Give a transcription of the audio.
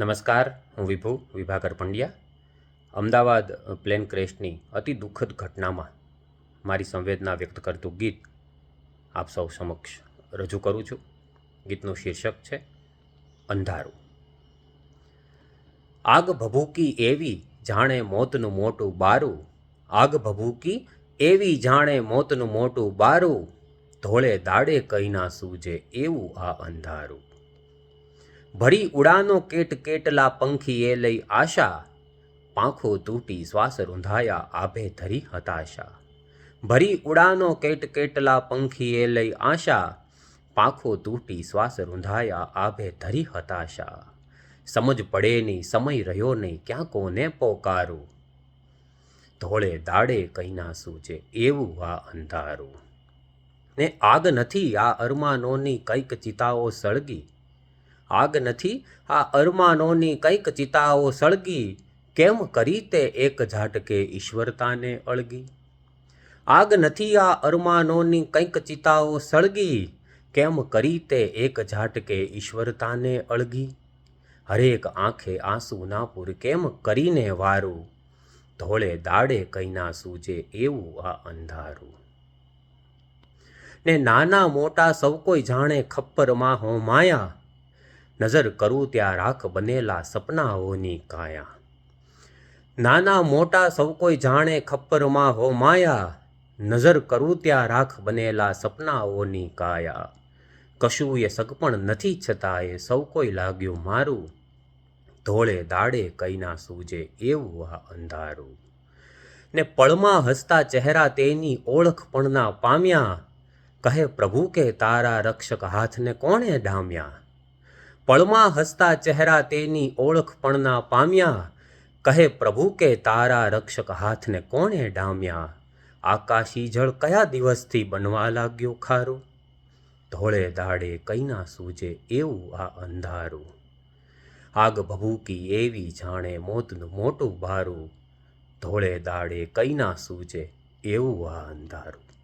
નમસ્કાર, હું વિભુ, વિભાકર પંડ્યા. અમદાવાદ પ્લેન ક્રેશની અતિ દુઃખદ ઘટનામાં મારી સંવેદના વ્યક્ત કરતું ગીત આપ સૌ સમક્ષ રજૂ કરું છું. ગીતનું શીર્ષક છે, અંધારું. આગ ભભૂકી એવી જાણે મોતનું મોટું બારું. આગ ભભૂકી એવી જાણે મોતનું મોટું બારું. ધોળે દાડે કહી ના સૂજે એવું આ અંધારું. ભરી ઉડાનો કેટ કેટલા પંખીએ લઈ આશા. પાંખો તૂટી શ્વાસ રૂંધાયા, આભે ધરી હતાશા. ભરી ઉડાનો કેટ કેટલા પંખીએ લઈ આશા. પાંખો તૂટી શ્વાસ રૂંધાયા, આભે ધરી હતાશા. સમજ પડે નહીં, સમય રહ્યો નહીં, ક્યાં કોને પોકારું? ધોળે દાડે કઈ ના સૂજે, એવું આ અંધારું. ને આગ નથી, આ અરમાનોની કંઈક ચિતાઓ સળગી. આગ નથી, આ અરમાનોની કંઈક ચિતાઓ સળગી. કેમ કરી તે એક ઝાટકે ઈશ્વરતાને અળગી? આગ નથી, આ અરમાનોની કંઈક ચિતાઓ સળગી. કેમ કરી તે એક ઝાટકે ઈશ્વરતાને અળગી? હરેક આંખે આંસુ ના પૂર, કેમ કરીને વારું? ધોળે દાડે કઈ ના સૂજે એવું આ અંધારું. ને નાના મોટા સૌ કોઈ જાણે ખપ્પરમાં હો માયા નજર કરું ત્યાં રાખ બનેલા સપનાઓની કાયા. નાના મોટા સૌ કોઈ જાણે ખપ્પરમાં, હો માયા, નજર કરું ત્યાં રાખ બનેલા સપનાઓની કાયા. કશું એ સગપણ નથી છતાં એ સૌ કોઈ લાગ્યું મારું. ધોળે દાડે કઈ ના સૂજે એવું આ અંધારું. ને પળમાં હસતા ચહેરા તેની ઓળખ પણ ના પામ્યા. કહે પ્રભુ કે તારા રક્ષક હાથને કોણે ડામ્યા? પળમાં હસતા ચહેરા તેની ઓળખ પણ ના પામ્યા. કહે પ્રભુ કે તારા રક્ષક હાથને કોણે ડામ્યા? આકાશી જળ કયા દિવસથી બનવા લાગ્યો ખારું? ધોળે દાડે કઈ ના સૂજે એવું આ અંધારું? આગ ભભૂકી એવી જાણે મોતનું મોટું ભારું. ધોળે દાડે કઈ ના સૂજે એવું આ અંધારું?